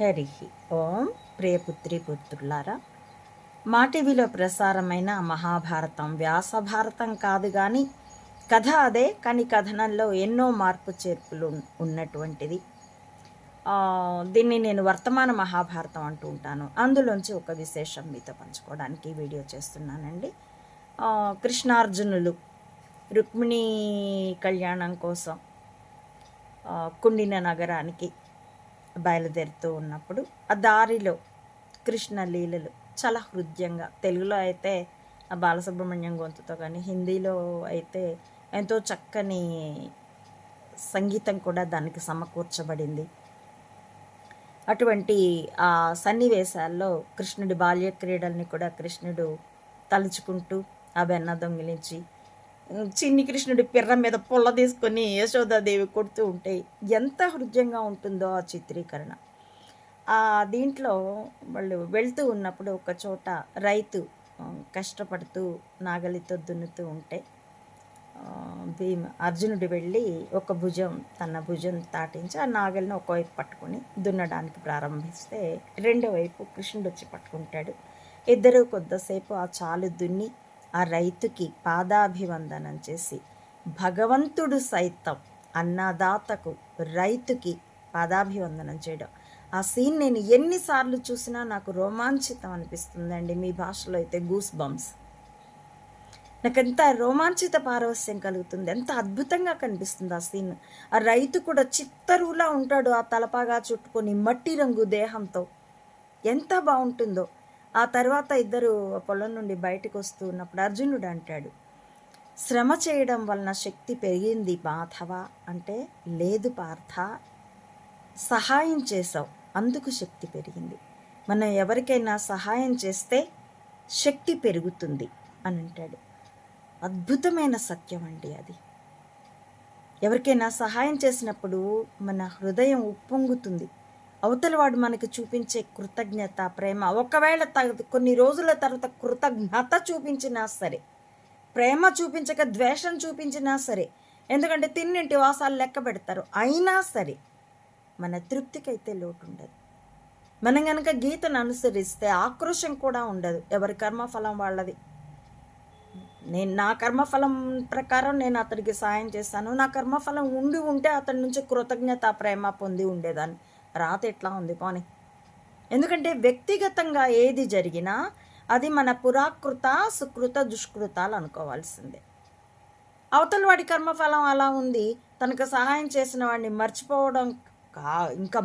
హరి ఓం ప్రియపుత్రి పుత్రులారా మా టీవీలో ప్రసారమైన మహాభారతం వ్యాస భారతం కాదు కానీ కథ అదే కానీ కథనంలో ఎన్నో మార్పు చేర్పులు ఉన్నటువంటిది. దీన్ని నేను వర్తమాన మహాభారతం అంటూ ఉంటాను. అందులోంచి ఒక విశేషం మీతో పంచుకోవడానికి వీడియో చేస్తున్నానండి. కృష్ణార్జునులు రుక్మిణీ కళ్యాణం కోసం కుండిన నగరానికి బయలుదేరుతూ ఉన్నప్పుడు ఆ దారిలో కృష్ణ లీలలు చాలా హృదయంగా తెలుగులో అయితే ఆ బాలసుబ్రహ్మణ్యం గొంతుతో కానీ హిందీలో అయితే ఎంతో చక్కని సంగీతం కూడా దానికి సమకూర్చబడింది. అటువంటి ఆ సన్నివేశాల్లో కృష్ణుడి బాల్య క్రీడల్ని కూడా కృష్ణుడు తలుచుకుంటూ ఆ బెన్న దొంగిలించి చిన్ని కృష్ణుడి పిర్ర మీద పొల్ల తీసుకొని యశోదాదేవి కొడుతూ ఉంటే ఎంత హృదయంగా ఉంటుందో ఆ చిత్రీకరణ. ఆ దీంట్లో వాళ్ళు వెళ్తూ ఉన్నప్పుడు ఒక చోట రైతు కష్టపడుతూ నాగలితో దున్నుతూ ఉంటే భీమ అర్జునుడు వెళ్ళి ఒక భుజం తన భుజం తాటించి ఆ నాగలిని ఒకవైపు పట్టుకొని దున్నడానికి ప్రారంభిస్తే రెండో వైపు కృష్ణుడు వచ్చి పట్టుకుంటాడు. ఇద్దరు కొద్దిసేపు ఆ చాలు దున్ని ఆ రైతుకి పాదాభివందనం చేసి భగవంతుడు సైతం అన్నదాతకు రైతుకి పాదాభివందనం చేయడం. ఆ సీన్ నేను ఎన్నిసార్లు చూసినా నాకు రోమాంచితం అనిపిస్తుందండి మీ భాషలో అయితే గూస్ బంప్స్. నాకు ఎంత రోమాంచిత పారవస్యం కలుగుతుంది ఎంత అద్భుతంగా కనిపిస్తుంది ఆ సీన్. ఆ రైతు కూడా చిత్తరువులా ఉంటాడు ఆ తలపాగా చుట్టుకొని మట్టి రంగు దేహంతో. ఎంత బాగుంటుందో. ఆ తర్వాత ఇద్దరు పొలం నుండి బయటకు వస్తూ ఉన్నప్పుడు అర్జునుడు అంటాడు శ్రమ చేయడం వలన శక్తి పెరిగింది మాధవ. అంటే లేదు పార్థ సహాయం చేసావు అందుకు శక్తి పెరిగింది. మనం ఎవరికైనా సహాయం చేస్తే శక్తి పెరుగుతుంది అని అంటాడు. అద్భుతమైన సత్యం అండి అది. ఎవరికైనా సహాయం చేసినప్పుడు మన హృదయం ఉప్పొంగుతుంది. అవతల వాడు మనకి చూపించే కృతజ్ఞత ప్రేమ. ఒకవేళ త- కొన్ని రోజుల తర్వాత కృతజ్ఞత చూపించినా సరే ప్రేమ చూపించక ద్వేషం చూపించినా సరే ఎందుకంటే తిన్నింటి వాసాలు లెక్క పెడతారు అయినా సరే మన తృప్తికైతే లోటు ఉండదు మనం కనుక గీతను అనుసరిస్తే ఆక్రోషం కూడా ఉండదు. ఎవరి కర్మఫలం వాళ్ళది? నేను నా కర్మఫలం ప్రకారం నేను అతడికి సాయం చేస్తాను. నా కర్మఫలం ఉండి ఉంటే అతడి నుంచి కృతజ్ఞత ప్రేమ పొంది ఉండేదాన్ని. రాత ఎట్లా ఉంది పోనీ. ఎందుకంటే వ్యక్తిగతంగా ఏది జరిగినా అది మన పురాకృత సుకృత దుష్కృతాలు అనుకోవాల్సిందే. అవతల వాడి కర్మఫలం అలా ఉంది తనకు సహాయం చేసిన వాడిని మర్చిపోవడం కా ఇంకా